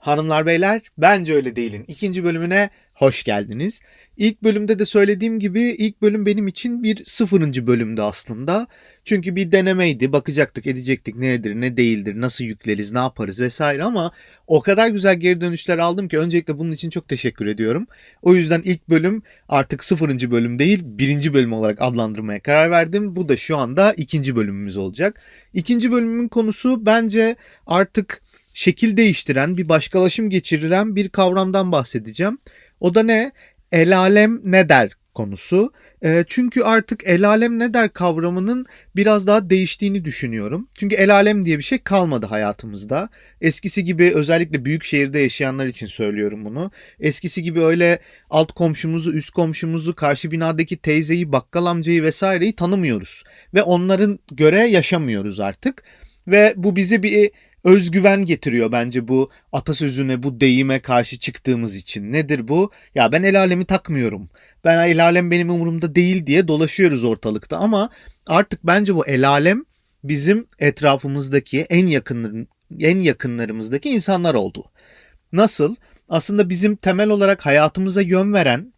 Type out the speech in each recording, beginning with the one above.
Hanımlar beyler bence öyle değilin ikinci bölümüne hoş geldiniz. İlk bölümde de söylediğim gibi ilk bölüm benim için bir sıfırıncı bölümdü aslında. Çünkü bir denemeydi bakacaktık edecektik nedir ne değildir nasıl yükleriz ne yaparız vesaire ama o kadar güzel geri dönüşler aldım ki öncelikle bunun için çok teşekkür ediyorum. O yüzden ilk bölüm artık sıfırıncı bölüm değil birinci bölüm olarak adlandırmaya karar verdim. Bu da şu anda ikinci bölümümüz olacak. İkinci bölümün konusu bence artık şekil değiştiren, bir başkalaşım geçirilen bir kavramdan bahsedeceğim. O da ne? El alem ne der konusu. E, çünkü artık el alem ne der kavramının biraz daha değiştiğini düşünüyorum. Çünkü el alem diye bir şey kalmadı hayatımızda. Eskisi gibi özellikle büyük şehirde yaşayanlar için söylüyorum bunu. Eskisi gibi öyle alt komşumuzu, üst komşumuzu, karşı binadaki teyzeyi, bakkal amcayı vesaireyi tanımıyoruz. Ve onların göre yaşamıyoruz artık. Ve bu bizi bir özgüven getiriyor bence bu atasözüne, bu deyime karşı çıktığımız için. Nedir bu? Ya ben el alemi takmıyorum. Ben el alem benim umurumda değil diye dolaşıyoruz ortalıkta ama artık bence bu el alem bizim etrafımızdaki en yakınların en yakınlarımızdaki insanlar oldu. Nasıl? Aslında bizim temel olarak hayatımıza yön veren,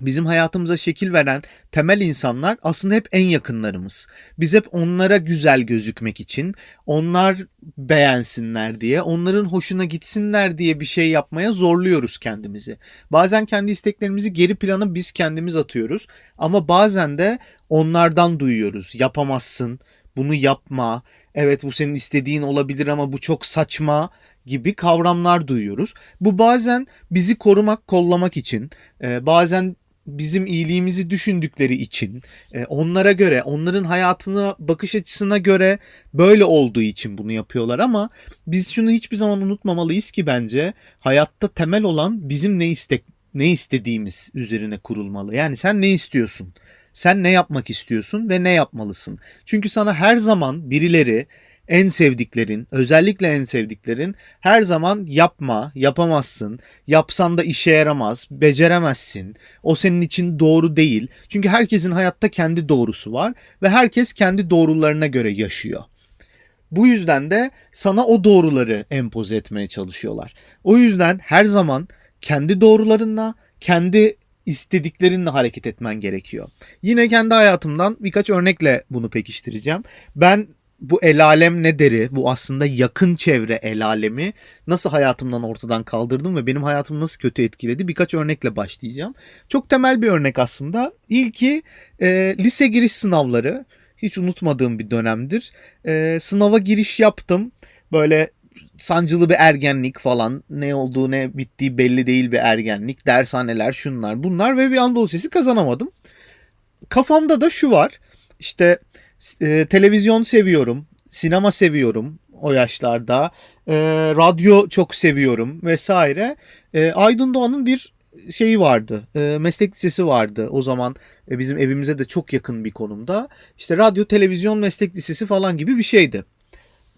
bizim hayatımıza şekil veren temel insanlar aslında hep en yakınlarımız. Biz hep onlara güzel gözükmek için, onlar beğensinler diye, onların hoşuna gitsinler diye bir şey yapmaya zorluyoruz kendimizi. Bazen kendi isteklerimizi geri plana biz kendimiz atıyoruz ama bazen de onlardan duyuyoruz. Yapamazsın, bunu yapma, evet bu senin istediğin olabilir ama bu çok saçma gibi kavramlar duyuyoruz. Bu bazen bizi korumak, kollamak için, bazen bizim iyiliğimizi düşündükleri için, e, onlara göre, onların hayatına bakış açısına göre böyle olduğu için bunu yapıyorlar ama biz şunu hiçbir zaman unutmamalıyız ki bence hayatta temel olan bizim ne istek ne istediğimiz üzerine kurulmalı. Yani sen ne istiyorsun? Sen ne yapmak istiyorsun ve ne yapmalısın? Çünkü sana her zaman birileri en sevdiklerin, özellikle en sevdiklerin her zaman yapma, yapamazsın, yapsan da işe yaramaz, beceremezsin. O senin için doğru değil. Çünkü herkesin hayatta kendi doğrusu var ve herkes kendi doğrularına göre yaşıyor. Bu yüzden de sana o doğruları empoze etmeye çalışıyorlar. O yüzden her zaman kendi doğrularınla, kendi istediklerinle hareket etmen gerekiyor. Yine kendi hayatımdan birkaç örnekle bunu pekiştireceğim. Ben bu el alem ne deri, bu aslında yakın çevre el alemi nasıl hayatımdan ortadan kaldırdım ve benim hayatımı nasıl kötü etkiledi birkaç örnekle başlayacağım. Çok temel bir örnek aslında. İlki e, lise giriş sınavları. Hiç unutmadığım bir dönemdir. E, sınava giriş yaptım. Böyle sancılı bir ergenlik falan ne olduğu ne bittiği belli değil bir ergenlik dershaneler şunlar bunlar ve bir Anadolu Sesi kazanamadım. Kafamda da şu var işte e, televizyon seviyorum sinema seviyorum o yaşlarda e, radyo çok seviyorum vesaire e, Aydın Doğan'ın bir şeyi vardı e, meslek lisesi vardı o zaman e, bizim evimize de çok yakın bir konumda işte radyo televizyon meslek lisesi falan gibi bir şeydi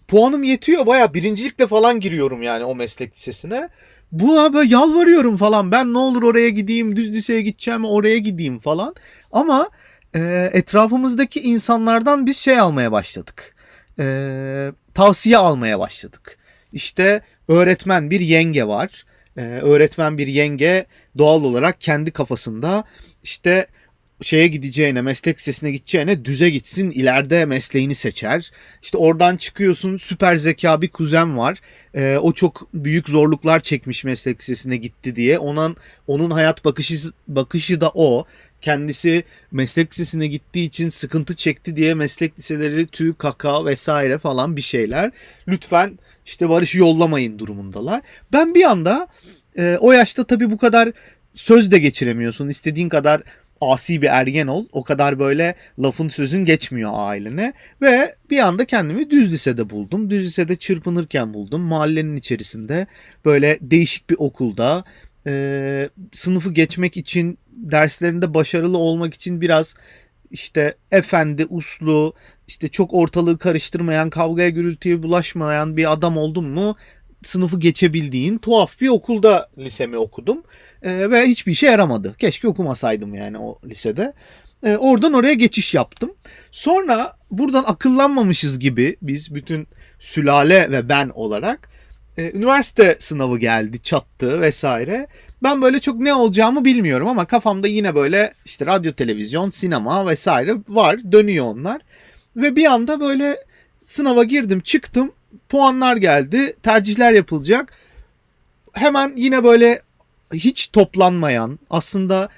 puanım yetiyor baya birincilikle falan giriyorum yani o meslek lisesine. Buna böyle yalvarıyorum falan ben ne olur oraya gideyim düz liseye gideceğim oraya gideyim falan. Ama e, etrafımızdaki insanlardan biz şey almaya başladık. E, tavsiye almaya başladık. İşte öğretmen bir yenge var. E, öğretmen bir yenge doğal olarak kendi kafasında işte şeye gideceğine, meslek lisesine gideceğine düze gitsin, ileride mesleğini seçer. İşte oradan çıkıyorsun süper zeka bir kuzen var. Ee, o çok büyük zorluklar çekmiş meslek lisesine gitti diye. Onun onun hayat bakışı bakışı da o. Kendisi meslek lisesine gittiği için sıkıntı çekti diye meslek liseleri tüy, kaka vesaire falan bir şeyler. Lütfen işte Barış'ı yollamayın durumundalar. Ben bir anda e, o yaşta tabii bu kadar söz de geçiremiyorsun. İstediğin kadar asi bir ergen ol. O kadar böyle lafın sözün geçmiyor ailene. Ve bir anda kendimi düz lisede buldum. Düz lisede çırpınırken buldum. Mahallenin içerisinde böyle değişik bir okulda e, sınıfı geçmek için derslerinde başarılı olmak için biraz işte efendi, uslu, işte çok ortalığı karıştırmayan, kavgaya gürültüye bulaşmayan bir adam oldum mu sınıfı geçebildiğin tuhaf bir okulda lisemi okudum. E, ve hiçbir işe yaramadı. Keşke okumasaydım yani o lisede. E, oradan oraya geçiş yaptım. Sonra buradan akıllanmamışız gibi biz bütün sülale ve ben olarak e, üniversite sınavı geldi, çattı vesaire. Ben böyle çok ne olacağımı bilmiyorum ama kafamda yine böyle işte radyo, televizyon, sinema vesaire var, dönüyor onlar. Ve bir anda böyle sınava girdim, çıktım, puanlar geldi, tercihler yapılacak. Hemen yine böyle hiç toplanmayan, aslında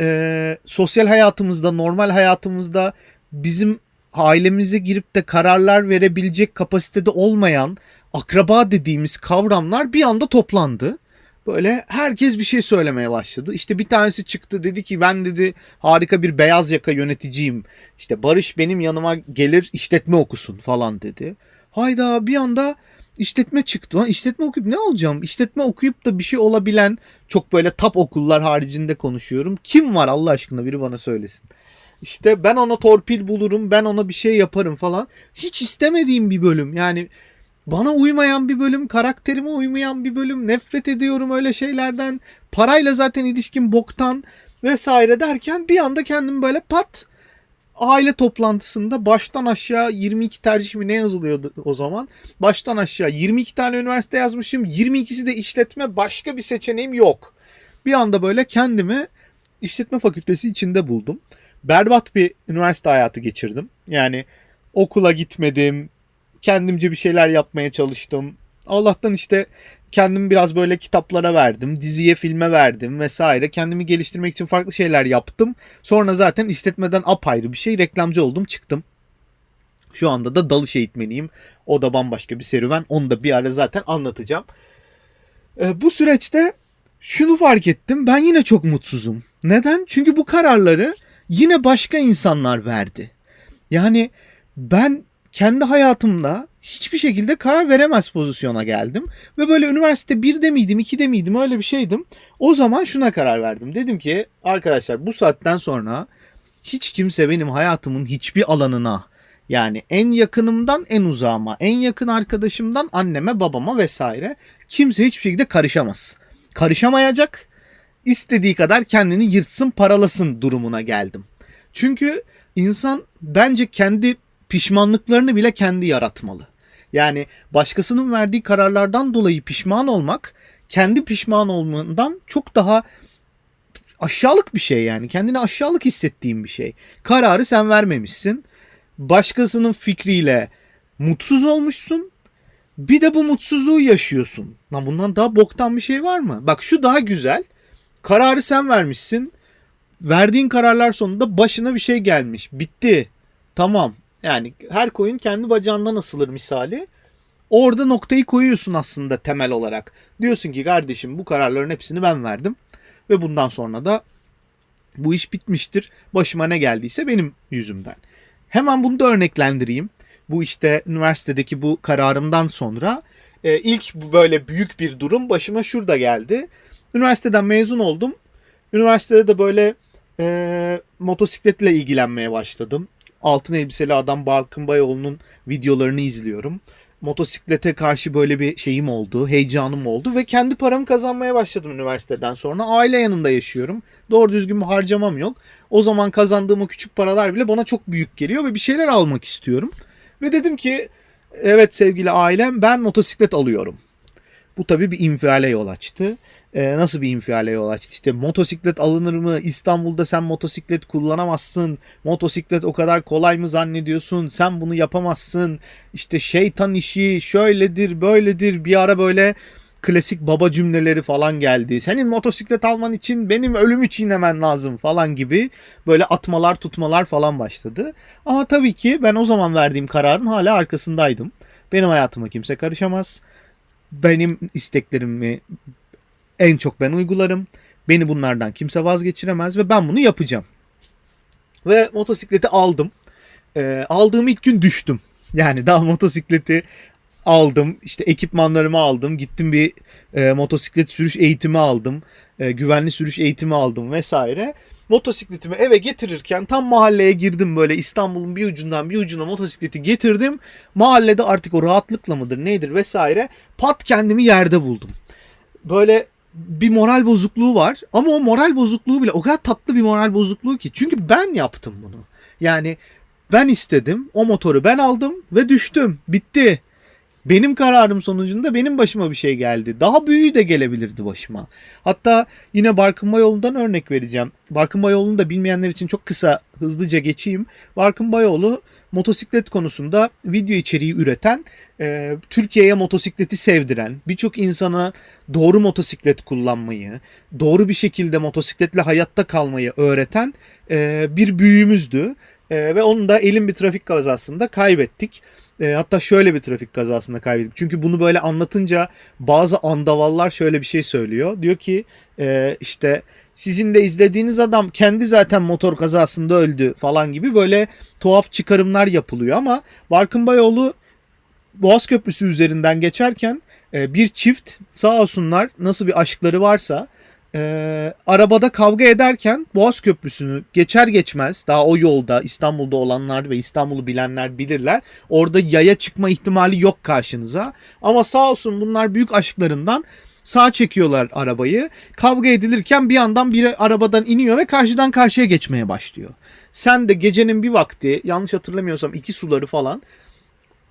e, sosyal hayatımızda, normal hayatımızda bizim ailemize girip de kararlar verebilecek kapasitede olmayan akraba dediğimiz kavramlar bir anda toplandı. Böyle herkes bir şey söylemeye başladı. İşte bir tanesi çıktı dedi ki ben dedi harika bir beyaz yaka yöneticiyim. İşte Barış benim yanıma gelir işletme okusun falan dedi. Hayda bir anda işletme çıktı. Lan işletme okuyup ne olacağım? İşletme okuyup da bir şey olabilen çok böyle tap okullar haricinde konuşuyorum. Kim var Allah aşkına biri bana söylesin. İşte ben ona torpil bulurum, ben ona bir şey yaparım falan. Hiç istemediğim bir bölüm. Yani bana uymayan bir bölüm, karakterime uymayan bir bölüm. Nefret ediyorum öyle şeylerden. Parayla zaten ilişkim boktan vesaire derken bir anda kendim böyle pat aile toplantısında baştan aşağı 22 tercih mi ne yazılıyordu o zaman? Baştan aşağı 22 tane üniversite yazmışım. 22'si de işletme başka bir seçeneğim yok. Bir anda böyle kendimi işletme fakültesi içinde buldum. Berbat bir üniversite hayatı geçirdim. Yani okula gitmedim. Kendimce bir şeyler yapmaya çalıştım. Allah'tan işte kendimi biraz böyle kitaplara verdim. Diziye, filme verdim vesaire. Kendimi geliştirmek için farklı şeyler yaptım. Sonra zaten işletmeden apayrı bir şey reklamcı oldum çıktım. Şu anda da dalış eğitmeniyim. O da bambaşka bir serüven. Onu da bir ara zaten anlatacağım. Ee, bu süreçte şunu fark ettim. Ben yine çok mutsuzum. Neden? Çünkü bu kararları yine başka insanlar verdi. Yani ben kendi hayatımda hiçbir şekilde karar veremez pozisyona geldim. Ve böyle üniversite 1'de miydim 2'de miydim öyle bir şeydim. O zaman şuna karar verdim. Dedim ki arkadaşlar bu saatten sonra hiç kimse benim hayatımın hiçbir alanına yani en yakınımdan en uzağıma, en yakın arkadaşımdan anneme, babama vesaire kimse hiçbir şekilde karışamaz. Karışamayacak. istediği kadar kendini yırtsın, paralasın durumuna geldim. Çünkü insan bence kendi pişmanlıklarını bile kendi yaratmalı. Yani başkasının verdiği kararlardan dolayı pişman olmak kendi pişman olmandan çok daha aşağılık bir şey yani. Kendini aşağılık hissettiğin bir şey. Kararı sen vermemişsin. Başkasının fikriyle mutsuz olmuşsun. Bir de bu mutsuzluğu yaşıyorsun. Lan bundan daha boktan bir şey var mı? Bak şu daha güzel. Kararı sen vermişsin. Verdiğin kararlar sonunda başına bir şey gelmiş. Bitti. Tamam. Yani her koyun kendi bacağından asılır misali. Orada noktayı koyuyorsun aslında temel olarak. Diyorsun ki kardeşim bu kararların hepsini ben verdim. Ve bundan sonra da bu iş bitmiştir. Başıma ne geldiyse benim yüzümden. Hemen bunu da örneklendireyim. Bu işte üniversitedeki bu kararımdan sonra e, ilk böyle büyük bir durum başıma şurada geldi. Üniversiteden mezun oldum. Üniversitede de böyle e, motosikletle ilgilenmeye başladım. Altın elbiseli adam Balkın Bayoğlu'nun videolarını izliyorum. Motosiklete karşı böyle bir şeyim oldu, heyecanım oldu ve kendi paramı kazanmaya başladım üniversiteden sonra. Aile yanında yaşıyorum. Doğru düzgün bir harcamam yok. O zaman kazandığım o küçük paralar bile bana çok büyük geliyor ve bir şeyler almak istiyorum. Ve dedim ki evet sevgili ailem ben motosiklet alıyorum. Bu tabii bir infiale yol açtı. Ee, nasıl bir infiale yol açtı? İşte motosiklet alınır mı? İstanbul'da sen motosiklet kullanamazsın. Motosiklet o kadar kolay mı zannediyorsun? Sen bunu yapamazsın. İşte şeytan işi şöyledir böyledir. Bir ara böyle klasik baba cümleleri falan geldi. Senin motosiklet alman için benim ölümü çiğnemen lazım falan gibi böyle atmalar tutmalar falan başladı. Ama tabii ki ben o zaman verdiğim kararın hala arkasındaydım. Benim hayatıma kimse karışamaz. Benim isteklerimi en çok ben uygularım. Beni bunlardan kimse vazgeçiremez ve ben bunu yapacağım. Ve motosikleti aldım. Ee, aldığım ilk gün düştüm. Yani daha motosikleti aldım. İşte ekipmanlarımı aldım. Gittim bir e, motosiklet sürüş eğitimi aldım. E, güvenli sürüş eğitimi aldım vesaire. Motosikletimi eve getirirken tam mahalleye girdim böyle İstanbul'un bir ucundan bir ucuna motosikleti getirdim. Mahallede artık o rahatlıkla mıdır nedir vesaire pat kendimi yerde buldum. Böyle bir moral bozukluğu var ama o moral bozukluğu bile o kadar tatlı bir moral bozukluğu ki. Çünkü ben yaptım bunu. Yani ben istedim o motoru ben aldım ve düştüm. Bitti. Benim kararım sonucunda benim başıma bir şey geldi. Daha büyüğü de gelebilirdi başıma. Hatta yine Barkınma yolundan örnek vereceğim. Barkınma yolunu da bilmeyenler için çok kısa hızlıca geçeyim. Barkınma yolu motosiklet konusunda video içeriği üreten, e, Türkiye'ye motosikleti sevdiren, birçok insana doğru motosiklet kullanmayı, doğru bir şekilde motosikletle hayatta kalmayı öğreten e, bir büyüğümüzdü. E, ve onu da elin bir trafik kazasında kaybettik. E, hatta şöyle bir trafik kazasında kaybettik. Çünkü bunu böyle anlatınca bazı andavallar şöyle bir şey söylüyor. Diyor ki e, işte sizin de izlediğiniz adam kendi zaten motor kazasında öldü falan gibi böyle tuhaf çıkarımlar yapılıyor ama Barkın Bayoğlu Boğaz Köprüsü üzerinden geçerken e, bir çift sağ olsunlar nasıl bir aşkları varsa e, arabada kavga ederken Boğaz Köprüsü'nü geçer geçmez daha o yolda İstanbul'da olanlar ve İstanbul'u bilenler bilirler. Orada yaya çıkma ihtimali yok karşınıza. Ama sağ olsun bunlar büyük aşklarından sağ çekiyorlar arabayı. Kavga edilirken bir yandan biri arabadan iniyor ve karşıdan karşıya geçmeye başlıyor. Sen de gecenin bir vakti yanlış hatırlamıyorsam iki suları falan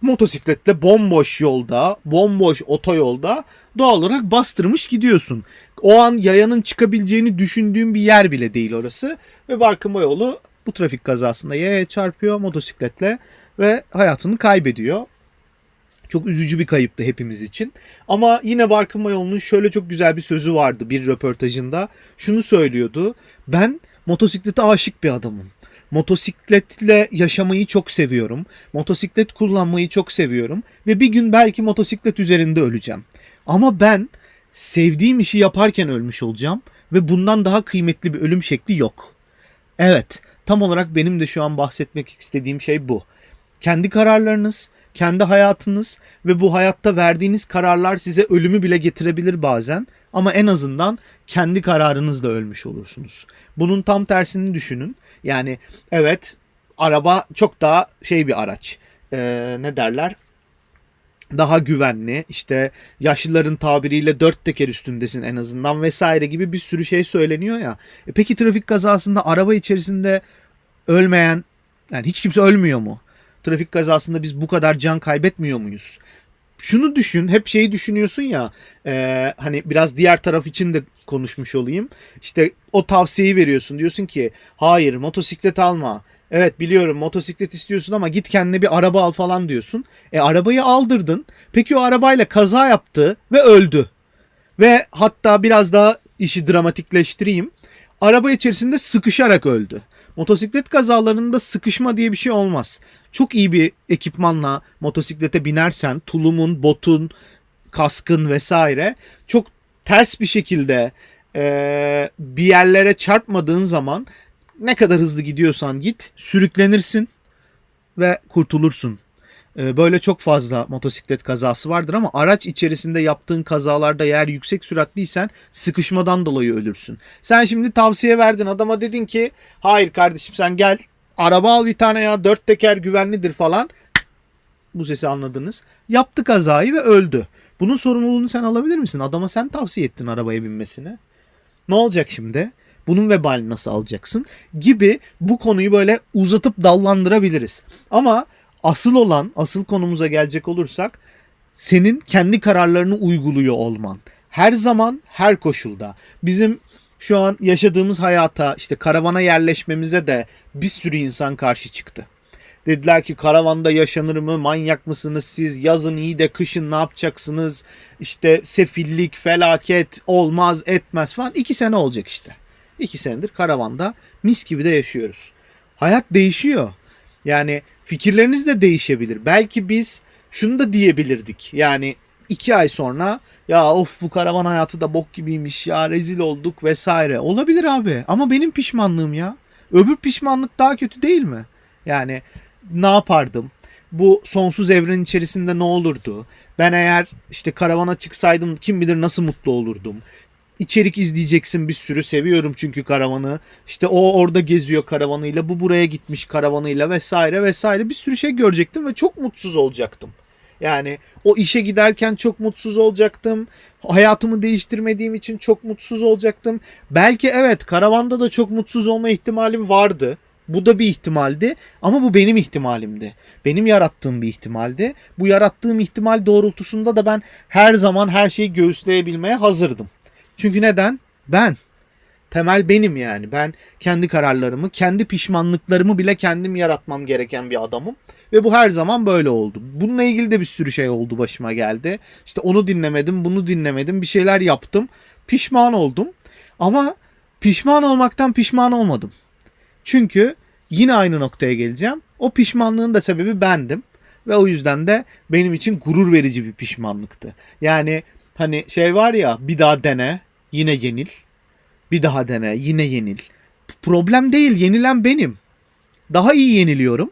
motosikletle bomboş yolda, bomboş otoyolda doğal olarak bastırmış gidiyorsun. O an yayanın çıkabileceğini düşündüğün bir yer bile değil orası. Ve Barkınma yolu bu trafik kazasında yaya çarpıyor motosikletle ve hayatını kaybediyor. Çok üzücü bir kayıptı hepimiz için. Ama yine Barkınma yolunun şöyle çok güzel bir sözü vardı bir röportajında. Şunu söylüyordu. Ben motosiklete aşık bir adamım. Motosikletle yaşamayı çok seviyorum. Motosiklet kullanmayı çok seviyorum. Ve bir gün belki motosiklet üzerinde öleceğim. Ama ben sevdiğim işi yaparken ölmüş olacağım. Ve bundan daha kıymetli bir ölüm şekli yok. Evet, tam olarak benim de şu an bahsetmek istediğim şey bu. Kendi kararlarınız, kendi hayatınız ve bu hayatta verdiğiniz kararlar size ölümü bile getirebilir bazen. Ama en azından kendi kararınızla ölmüş olursunuz. Bunun tam tersini düşünün. Yani evet araba çok daha şey bir araç. Ee, ne derler? Daha güvenli işte yaşlıların tabiriyle dört teker üstündesin en azından vesaire gibi bir sürü şey söyleniyor ya. E peki trafik kazasında araba içerisinde ölmeyen yani hiç kimse ölmüyor mu? Trafik kazasında biz bu kadar can kaybetmiyor muyuz? Şunu düşün, hep şeyi düşünüyorsun ya, e, hani biraz diğer taraf için de konuşmuş olayım. İşte o tavsiyeyi veriyorsun, diyorsun ki hayır motosiklet alma. Evet biliyorum motosiklet istiyorsun ama git kendine bir araba al falan diyorsun. E arabayı aldırdın. Peki o arabayla kaza yaptı ve öldü. Ve hatta biraz daha işi dramatikleştireyim. Araba içerisinde sıkışarak öldü. Motosiklet kazalarında sıkışma diye bir şey olmaz. Çok iyi bir ekipmanla motosiklete binersen tulumun, botun, kaskın vesaire çok ters bir şekilde e, bir yerlere çarpmadığın zaman ne kadar hızlı gidiyorsan git sürüklenirsin ve kurtulursun. E, böyle çok fazla motosiklet kazası vardır ama araç içerisinde yaptığın kazalarda eğer yüksek süratliysen sıkışmadan dolayı ölürsün. Sen şimdi tavsiye verdin adama dedin ki hayır kardeşim sen gel araba al bir tane ya dört teker güvenlidir falan. Bu sesi anladınız. Yaptı kazayı ve öldü. Bunun sorumluluğunu sen alabilir misin? Adama sen tavsiye ettin arabaya binmesini. Ne olacak şimdi? Bunun vebalini nasıl alacaksın? Gibi bu konuyu böyle uzatıp dallandırabiliriz. Ama asıl olan, asıl konumuza gelecek olursak senin kendi kararlarını uyguluyor olman. Her zaman, her koşulda. Bizim şu an yaşadığımız hayata, işte karavana yerleşmemize de bir sürü insan karşı çıktı. Dediler ki karavanda yaşanır mı? Manyak mısınız siz? Yazın iyi de kışın ne yapacaksınız? İşte sefillik, felaket olmaz etmez falan. İki sene olacak işte. İki senedir karavanda mis gibi de yaşıyoruz. Hayat değişiyor. Yani fikirleriniz de değişebilir. Belki biz şunu da diyebilirdik. Yani iki ay sonra ya of bu karavan hayatı da bok gibiymiş ya rezil olduk vesaire. Olabilir abi ama benim pişmanlığım ya. Öbür pişmanlık daha kötü değil mi? Yani ne yapardım? Bu sonsuz evren içerisinde ne olurdu? Ben eğer işte karavana çıksaydım kim bilir nasıl mutlu olurdum? İçerik izleyeceksin bir sürü seviyorum çünkü karavanı. İşte o orada geziyor karavanıyla, bu buraya gitmiş karavanıyla vesaire vesaire bir sürü şey görecektim ve çok mutsuz olacaktım. Yani o işe giderken çok mutsuz olacaktım. Hayatımı değiştirmediğim için çok mutsuz olacaktım. Belki evet karavanda da çok mutsuz olma ihtimalim vardı. Bu da bir ihtimaldi ama bu benim ihtimalimdi. Benim yarattığım bir ihtimaldi. Bu yarattığım ihtimal doğrultusunda da ben her zaman her şeyi göğüsleyebilmeye hazırdım. Çünkü neden? Ben. Temel benim yani. Ben kendi kararlarımı, kendi pişmanlıklarımı bile kendim yaratmam gereken bir adamım. Ve bu her zaman böyle oldu. Bununla ilgili de bir sürü şey oldu başıma geldi. İşte onu dinlemedim, bunu dinlemedim, bir şeyler yaptım. Pişman oldum. Ama pişman olmaktan pişman olmadım. Çünkü yine aynı noktaya geleceğim. O pişmanlığın da sebebi bendim. Ve o yüzden de benim için gurur verici bir pişmanlıktı. Yani hani şey var ya bir daha dene yine yenil. Bir daha dene yine yenil. Problem değil yenilen benim. Daha iyi yeniliyorum.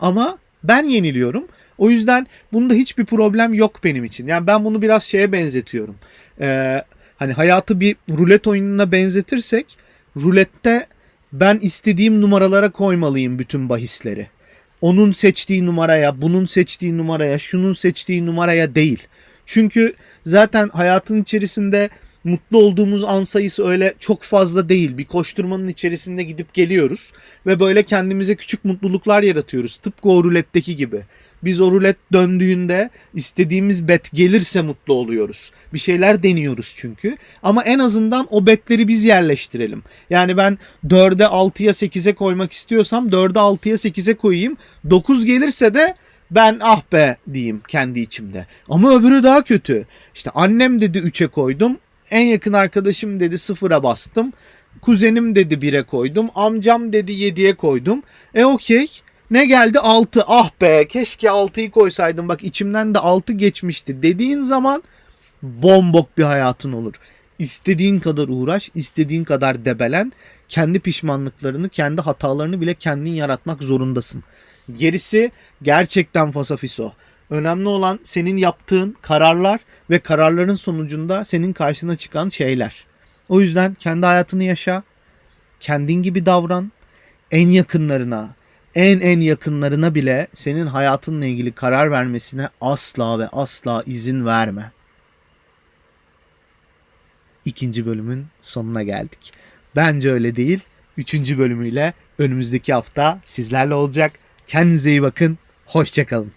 Ama ben yeniliyorum. O yüzden bunda hiçbir problem yok benim için. Yani ben bunu biraz şeye benzetiyorum. Ee, hani hayatı bir rulet oyununa benzetirsek rulette ben istediğim numaralara koymalıyım bütün bahisleri. Onun seçtiği numaraya, bunun seçtiği numaraya, şunun seçtiği numaraya değil. Çünkü zaten hayatın içerisinde mutlu olduğumuz an sayısı öyle çok fazla değil. Bir koşturmanın içerisinde gidip geliyoruz ve böyle kendimize küçük mutluluklar yaratıyoruz. Tıpkı o ruletteki gibi. Biz o rulet döndüğünde istediğimiz bet gelirse mutlu oluyoruz. Bir şeyler deniyoruz çünkü. Ama en azından o betleri biz yerleştirelim. Yani ben 4'e 6'ya 8'e koymak istiyorsam 4'e 6'ya 8'e koyayım. 9 gelirse de ben ah be diyeyim kendi içimde. Ama öbürü daha kötü. İşte annem dedi 3'e koydum. En yakın arkadaşım dedi 0'a bastım. Kuzenim dedi 1'e koydum. Amcam dedi 7'ye koydum. E okey. Ne geldi? 6. Ah be keşke 6'yı koysaydım. Bak içimden de 6 geçmişti dediğin zaman bombok bir hayatın olur. İstediğin kadar uğraş, istediğin kadar debelen, kendi pişmanlıklarını, kendi hatalarını bile kendin yaratmak zorundasın. Gerisi gerçekten fasafiso. Önemli olan senin yaptığın kararlar ve kararların sonucunda senin karşına çıkan şeyler. O yüzden kendi hayatını yaşa, kendin gibi davran, en yakınlarına, en en yakınlarına bile senin hayatınla ilgili karar vermesine asla ve asla izin verme. İkinci bölümün sonuna geldik. Bence öyle değil. Üçüncü bölümüyle önümüzdeki hafta sizlerle olacak. Kendinize iyi bakın. Hoşçakalın.